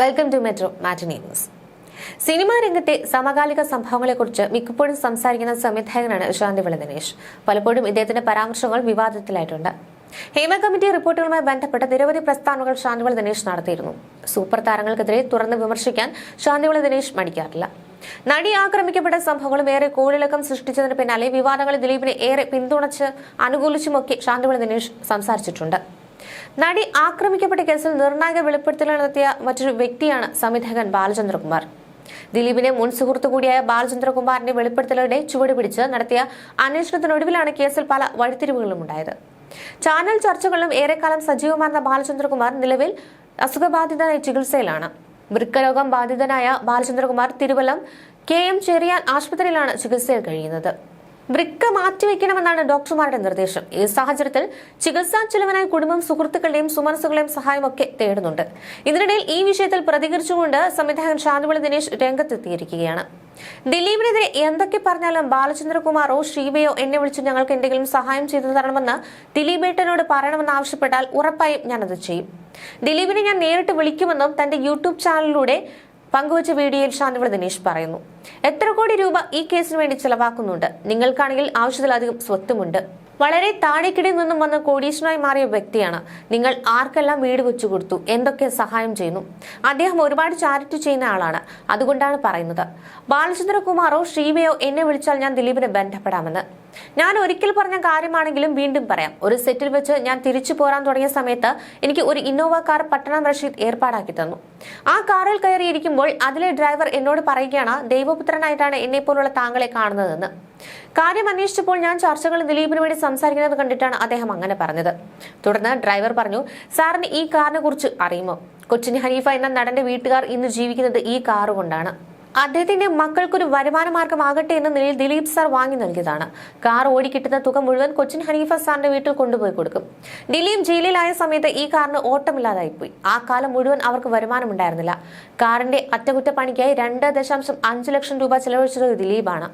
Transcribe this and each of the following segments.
Welcome to metro matinee news. Cinema രംഗത്തെ സമകാലിക സംഭവങ്ങളെക്കുറിച്ച് മിക്കപ്പോഴും സംസാരിക്കുന്ന സംവിധായകനാണ് ശാന്തിവിള ദിനേശ്. പലപ്പോഴും ഇദ്ദേഹത്തിന്റെ പരാമർശങ്ങൾ വിവാദത്തിലായിട്ടുണ്ട്. ഹേമ കമ്മിറ്റി റിപ്പോർട്ടുകളുമായി ബന്ധപ്പെട്ട നിരവധി പ്രസ്താവനകൾ ശാന്തിവിള ദിനേശ് നടത്തിയിരുന്നു. സൂപ്പർ താരങ്ങൾക്കെതിരെ തുറന്ന് വിമർശിക്കാൻ ശാന്തിവിള ദിനേശ് മടിക്കാറില്ല. നടി ആക്രമിക്കപ്പെട്ട സംഭവങ്ങളും ഏറെ കോളിളക്കം സൃഷ്ടിച്ചതിന് പിന്നാലെ വിവാദങ്ങളിൽ ദിലീപിനെ ഏറെ പിന്തുണച്ച് അനുകൂലിച്ചുമൊക്കെ ശാന്തിവിള ദിനേശ് സംസാരിച്ചിട്ടുണ്ട്. നടി ആക്രമിക്കപ്പെട്ട കേസിൽ നിർണായക വെളിപ്പെടുത്തൽ നടത്തിയ മറ്റൊരു വ്യക്തിയാണ് സംവിധായകൻ ബാലചന്ദ്രകുമാർ. ദിലീപിനെ മുൻ സുഹൃത്തു കൂടിയായ ബാലചന്ദ്രകുമാറിന്റെ വെളിപ്പെടുത്തലുകളുടെ ചുവടുപിടിച്ച് നടത്തിയ അന്വേഷണത്തിനൊടുവിലാണ് കേസിൽ പല വഴിത്തിരിവുകളും ഉണ്ടായത്. ചാനൽ ചർച്ചകളിലും ഏറെക്കാലം സജീവമാർന്ന ബാലചന്ദ്രകുമാർ നിലവിൽ അസുഖബാധിതനായി ചികിത്സയിലാണ്. വൃക്കരോഗം ബാധിതനായ ബാലചന്ദ്രകുമാർ തിരുവല്ലം കെ എം ചെറിയാൻ ആശുപത്രിയിലാണ് ചികിത്സയിൽ കഴിയുന്നത്. വൃക്ക മാറ്റിവെക്കണമെന്നാണ് ഡോക്ടർമാരുടെ നിർദ്ദേശം. ഈ സാഹചര്യത്തിൽ ചികിത്സാ ചെലവിനായി കുടുംബം സുഹൃത്തുക്കളുടെയും സുമനസുകളുടെയും സഹായമൊക്കെ തേടുന്നുണ്ട്. ഇതിനിടയിൽ ഈ വിഷയത്തിൽ പ്രതികരിച്ചുകൊണ്ട് സംവിധായകൻ ശാന്തിവിളി ദിനേശ് രംഗത്തെത്തിയിരിക്കുകയാണ്. ദിലീപിനെതിരെ എന്തൊക്കെ പറഞ്ഞാലും ബാലചന്ദ്രകുമാറോ ഷീബയോ എന്നെ വിളിച്ച് ഞങ്ങൾക്ക് എന്തെങ്കിലും സഹായം ചെയ്തു തരണമെന്ന് ദിലീപേട്ടനോട് പറയണമെന്ന് ആവശ്യപ്പെട്ടാൽ ഉറപ്പായും ഞാനത് ചെയ്യും. ദിലീപിനെ ഞാൻ നേരിട്ട് വിളിക്കുമെന്നും തന്റെ യൂട്യൂബ് ചാനലിലൂടെ പങ്കുവച്ച വീഡിയോയിൽ ശാന്തിവിള ദിനേശ് പറയുന്നു. എത്ര കോടി രൂപ ഈ കേസിന് വേണ്ടി ചെലവാക്കുന്നുണ്ട്? നിങ്ങൾക്കാണെങ്കിൽ ആവശ്യത്തിലധികം സ്വത്തുമുണ്ട്. വളരെ താഴേക്കിടയിൽ നിന്നും വന്ന കോടീശ്വരനായി മാറിയ വ്യക്തിയാണ്. നിങ്ങൾ ആർക്കെല്ലാം വീട് വെച്ചു കൊടുത്തു? എന്തൊക്കെ സഹായം ചെയ്യുന്നു? അദ്ദേഹം ഒരുപാട് ചാരിറ്റി ചെയ്യുന്ന ആളാണ്. അതുകൊണ്ടാണ് പറയുന്നത്. ബാലചന്ദ്രകുമാറോ ശ്രീമയോ എന്നെ വിളിച്ചാൽ ഞാൻ ദിലീപിനെ ബന്ധപ്പെടാമെന്ന്. ഞാൻ ഒരിക്കൽ പറഞ്ഞ കാര്യമാണെങ്കിലും വീണ്ടും പറയാം. ഒരു സെറ്റിൽ വെച്ച് ഞാൻ തിരിച്ചു പോരാൻ തുടങ്ങിയ സമയത്ത് എനിക്ക് ഒരു ഇന്നോവ കാർ പട്ടണം റഷീദ് ഏർപ്പാടാക്കി തന്നു. ആ കാറിൽ കയറിയിരിക്കുമ്പോൾ അതിലെ ഡ്രൈവർ എന്നോട് പറയുകയാണ് ദൈവപുത്രനായിട്ടാണ് എന്നെ പോലുള്ള താങ്കളെ കാണുന്നതെന്ന്. കാര്യം അന്വേഷിച്ചപ്പോൾ ഞാൻ ചർച്ചകൾ ദിലീപിന് വേണ്ടി സംസാരിക്കുന്നത് കണ്ടിട്ടാണ് അദ്ദേഹം അങ്ങനെ പറഞ്ഞത്. തുടർന്ന് ഡ്രൈവർ പറഞ്ഞു സാറിന് ഈ കാറിനെ കുറിച്ച് അറിയുമോ? കൊച്ചിൻ ഹനീഫ എന്ന നടന്റെ വീട്ടുകാർ ഇന്ന് ജീവിക്കുന്നത് ഈ കാറ് കൊണ്ടാണ് അദ്ദേഹത്തിന്റെ മക്കൾക്കൊരു വരുമാന മാർഗമാകട്ടെ എന്ന നിലയിൽ ദിലീപ് സാർ വാങ്ങി നൽകിയതാണ്. കാർ ഓടിക്കിട്ടുന്ന തുക മുഴുവൻ കൊച്ചിൻ ഹനീഫ സാറിന്റെ വീട്ടിൽ കൊണ്ടുപോയി കൊടുക്കും. ദിലീപ് ജയിലിലായ സമയത്ത് ഈ കാറിന് ഓട്ടമില്ലാതായിപ്പോയി ആ കാലം മുഴുവൻ അവർക്ക് വരുമാനമുണ്ടായിരുന്നില്ല. കാറിന്റെ അറ്റകുറ്റപ്പണിക്കായി രണ്ട് ദശാംശം അഞ്ച് ലക്ഷം രൂപ ചെലവഴിച്ചത് ദിലീപാണ്.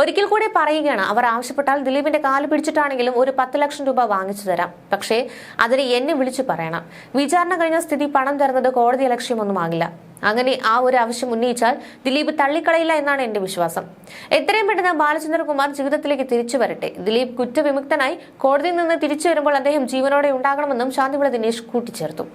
ഒരിക്കൽ കൂടി പറയുകയാണ് അവർ ആവശ്യപ്പെട്ടാൽ ദിലീപിന്റെ കാൽ പിടിച്ചിട്ടാണെങ്കിലും ഒരു പത്ത് ലക്ഷം രൂപ വാങ്ങിച്ചു തരാം. പക്ഷേ അതിന് എന്നെ വിളിച്ചു പറയണം. വിചാരണ കഴിഞ്ഞ സ്ഥിതി പണം തരുന്നത് കോടതി ലക്ഷ്യമൊന്നുമാകില്ല അങ്ങനെ ആ ഒരു ആവശ്യം ഉന്നയിച്ചാൽ ദിലീപ് തള്ളിക്കളയില്ല എന്നാണ് എന്റെ വിശ്വാസം. എത്രയും പെട്ടെന്ന് ബാലചന്ദ്രകുമാർ ജീവിതത്തിലേക്ക് തിരിച്ചു വരട്ടെ. ദിലീപ് കുറ്റവിമുക്തനായി കോടതിയിൽ നിന്ന് തിരിച്ചു വരുമ്പോൾ അദ്ദേഹം ജീവനോടെ ഉണ്ടാകണമെന്നും ശാന്തിവിള ദിനേശ് കൂട്ടിച്ചേർത്തു.